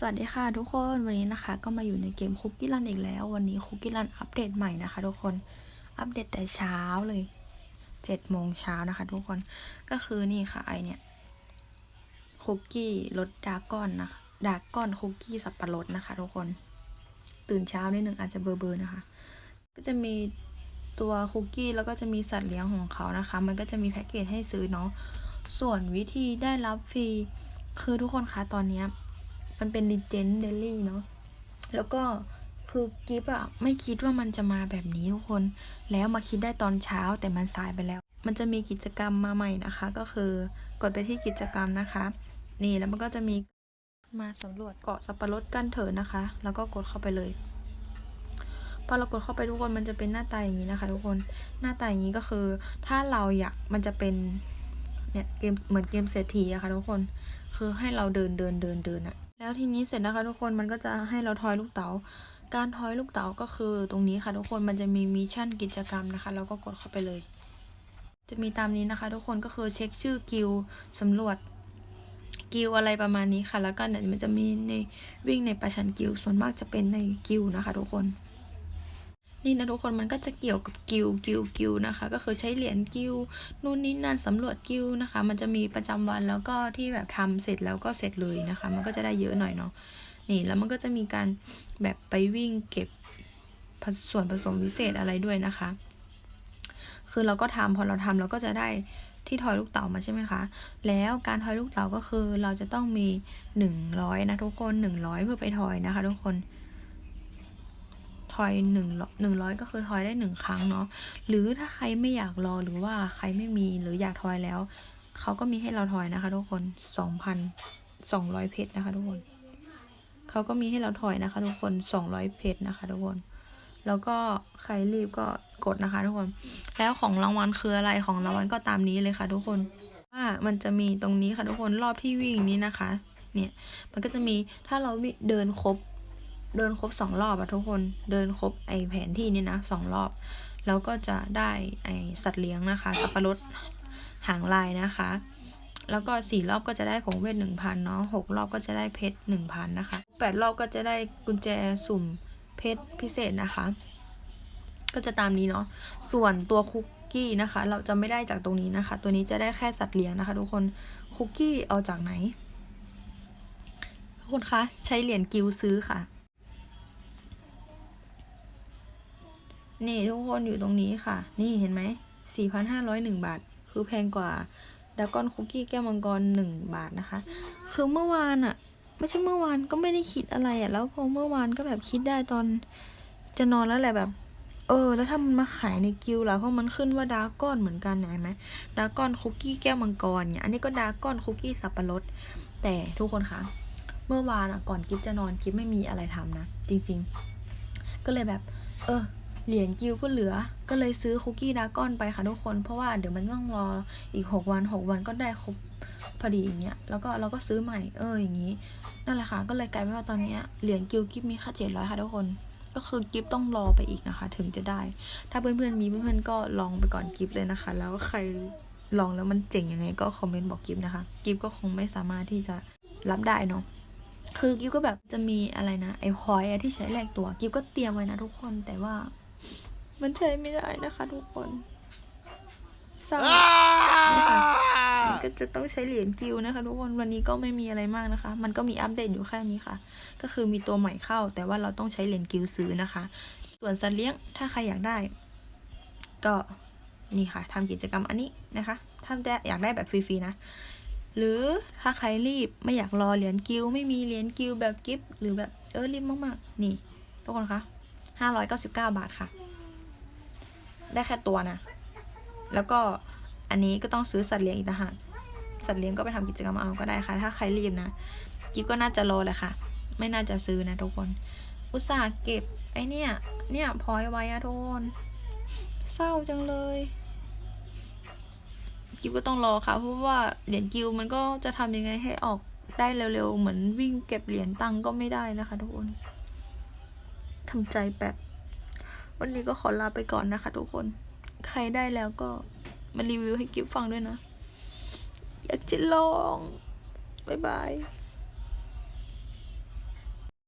สวัสดีค่ะทุกคนวันนี้นะคะ ก็มาอยู่ในเกมคุกกี้รันอีกแล้ว วันนี้คุกกี้รันอัปเดตใหม่นะคะ ทุกคนอัปเดตแต่เช้าเลยเจ็ดโมงเช้านะคะ ทุกคนก็คือนี่ค่ะไอเนี่ยคุกกี้รสดากอนนะคะดากอนคุกกี้สับปะรดนะคะ ทุกคนตื่นเช้านิดนึงอาจจะเบอร์เบอร์นะคะ ก็จะมีตัวคุกกี้แล้วก็จะมีสัตว์เลี้ยงของเขานะคะ มันก็จะมีแพ็กเกจให้ซื้อเนาะส่วนวิธีได้รับฟรีคือทุกคนคะตอนเนี้ย มันเป็น Legend Daily เนาะแล้วก็คือกิฟอะไม่คิดว่ามันจะมาแบบนี้ทุกคน แล้วมาคิดได้ตอนเช้าแต่มันสายไปแล้ว มันจะมีกิจกรรมมาใหม่นะคะ ก็คือกดไปที่กิจกรรมนะคะ นี่แล้วมันก็จะมีมาสำรวจเกาะสับปะรดกันเถิดนะคะ แล้วก็กดเข้าไปเลยพอเรากดเข้าไปทุกคนมันจะเป็นหน้าตาอย่างนี้นะคะ ทุกคนหน้าตาอย่างนี้ก็คือ ถ้าเราอยากมันจะเป็นเนี่ยเกมเหมือนเกมเศรษฐีอะค่ะทุกคน คือให้เราเดินเดินเดินเดินอะ แล้วทีนี้เสร็จนะคะทุกคนมันก็จะให้เราทอยลูกเต๋า การทอยลูกเต๋าก็คือตรงนี้ค่ะทุกคนมันจะมีมิชชั่นกิจกรรมนะคะเราก็กดเข้าไปเลย จะมีตามนี้นะคะ ทุกคนก็คือเช็คชื่อกิลสำรวจกิลอะไรประมาณนี้ค่ะ แล้วก็เนี่ยมันจะมีในวิ่งในประชันกิลส่วนมากจะเป็นในกิลนะคะ ทุกคน นี่นะทุกคนมันก็จะเกี่ยวกับกิลกิลกิลนะคะ ก็คือใช้เหรียญกิลนู่นนี่นั่นสำรวจกิลนะคะ มันจะมีประจำวันแล้วก็ที่แบบทำเสร็จแล้วก็เสร็จเลยนะคะ มันก็จะได้เยอะหน่อยเนาะนี่แล้วมันก็จะมีการแบบไปวิ่งเก็บส่วนผสมพิเศษอะไรด้วยนะคะ คือเราก็ทำพอเราทำเราก็จะได้ที่ทอยลูกเต๋ามาใช่ไหมคะ แล้วการทอยลูกเต๋าก็คือเราจะต้องมีหนึ่งร้อยนะทุกคนหนึ่งร้อยเพื่อไปทอยนะคะ ทุกคน อยหนึ่งหนึ่งร้อยก็คือทอยได้หนึ่งครั้งเนาะหรือถ้าใครไม่อยากรอหรือว่าใครไม่มีหรืออยากทอยแล้ว เขาก็มีให้เราทอยนะคะ ทุกคนสองพันสองร้อยเพชรนะคะ ทุกคนเขาก็มีให้เราทอยนะคะ ทุกคนสองร้อยเพชรนะคะ ทุกคน แล้วก็ใครรีบก็กดนะคะ ทุกคน แล้วของรางวัลคืออะไรของรางวัลก็ตามนี้เลยค่ะ ทุกคน ว่ามันจะมีตรงนี้ค่ะ ทุกคนรอบที่วิ่งนี้นะคะ เนี่ย มันก็จะมีถ้าเราเดินครบ เดินครบสองรอบอะทุกคน เดินครบไอแผนที่นี่นะสองรอบ แล้วก็จะได้ไอสัตว์เลี้ยงนะคะ สับปะรดหางลายนะคะ แล้วก็สี่รอบก็จะได้ผงเวทหนึ่งพันเนาะหกรอบก็จะได้เพชรหนึ่งพันนะคะแปดรอบก็จะได้กุญแจสุ่มเพชรพิเศษนะคะ ก็จะตามนี้เนาะ ส่วนตัวคุกกี้นะคะ เราจะไม่ได้จากตรงนี้นะคะ ตัวนี้จะได้แค่สัตว์เลี้ยงนะคะ ทุกคน คุกกี้เอาจากไหน ทุกคนคะใช้เหรียญกิวซื้อค่ะ นี่ทุกคนอยู่ตรงนี้ค่ะ นี่เห็นไหมสี่พันห้าร้อยหนึ่งบาท คือแพงกว่าดากอนคุกกี้แก้วมังกรหนึ่งบาทนะคะ คือเมื่อวานอะไม่ใช่เมื่อวานก็ไม่ได้คิดอะไรอะแล้วพอเมื่อวานก็แบบคิดได้ตอนจะนอนแล้วแหละแบบ เออ แล้วถ้ามันมาขายในกิลล่ะเพราะมันขึ้นว่าดาก้อนเหมือนกันเห็นไหมดาก้อนคุกกี้แก้วมังกรเนี่ย อันนี้ก็ดาก้อนคุกกี้สับปะรด แต่ทุกคนคะเมื่อวานอะก่อนกิฟจะนอนกิฟไม่มีอะไรทำนะจริง ๆ ก็เลยแบบ เออ เหรียญกิลก็เหลือ ก็เลยซื้อคุกกี้ดาก้อนไปค่ะทุกคน เพราะว่าเดี๋ยวมันต้องรออีกหกวันหกวันก็ได้ครบพอดีอย่างเงี้ย แล้วก็เราก็ซื้อใหม่ เอออย่างงี้ นั่นแหละค่ะ ก็เลยกลายเป็นว่าตอนเนี้ยเหรียญกิลกิฟมีค่าเจ็ดร้อยค่ะทุกคน ก็คือกิฟต้องรอไปอีกนะคะ ถึงจะได้ ถ้าเพื่อนๆมีเพื่อนๆก็ลองไปก่อนกิฟเลยนะคะ แล้วใครลองแล้วมันเจ๋งยังไงก็คอมเมนต์บอกกิฟนะคะ กิฟก็คงไม่สามารถที่จะรับได้เนาะคือกิฟก็แบบจะมีอะไรนะไอ้พอยที่ใช้แลกตัวกิฟก็เตรียมไว้นะทุกคนแต่ว่า มันใช้ไม่ได้นะคะทุกคนเศร้านี่ค่ะมันก็จะต้องใช้เหรียญกิวนะคะ ทุกคนวันนี้ก็ไม่มีอะไรมากนะคะ มันก็มีอัปเดตอยู่แค่นี้ค่ะ ก็คือมีตัวใหม่เข้า แต่ว่าเราต้องใช้เหรียญกิวซื้อนะคะ ส่วนสัตว์เลี้ยงถ้าใครอยากได้ ก็นี่ค่ะทำกิจกรรมอันนี้นะคะ ถ้าอยากได้แบบฟรีๆนะ หรือถ้าใครรีบไม่อยากรอเหรียญกิลไม่มีเหรียญกิลแบบกิฟต์หรือแบบเออรีบมากๆ นี่ทุกคนคะ ห้าร้อยเก้าสิบเก้าบาทค่ะ ได้แค่ตัวนะ แล้วก็อันนี้ก็ต้องซื้อสัตว์เลี้ยงอีกนะฮะสัตว์เลี้ยงก็ไปทำกิจกรรมเอาก็ได้ค่ะ ถ้าใครรีบนะกิฟก็น่าจะรอแหละค่ะ ไม่น่าจะซื้อนะทุกคน อุตส่าห์เก็บไอเนี่ย เนี่ยพอยไว้อะทุกคนเศร้าจังเลยกิฟก็ต้องรอค่ะ เพราะว่าเหรียญกิวมันก็จะทำยังไงให้ออกได้เร็วๆ เหมือนวิ่งเก็บเหรียญตังก็ไม่ได้นะคะทุกคน ทำใจแบบวันนี้ก็ขอลาไปก่อนนะคะทุกคน ใครได้แล้วก็มารีวิวให้กิฟฟังด้วยนะ อยากจะลอง บ๊ายบาย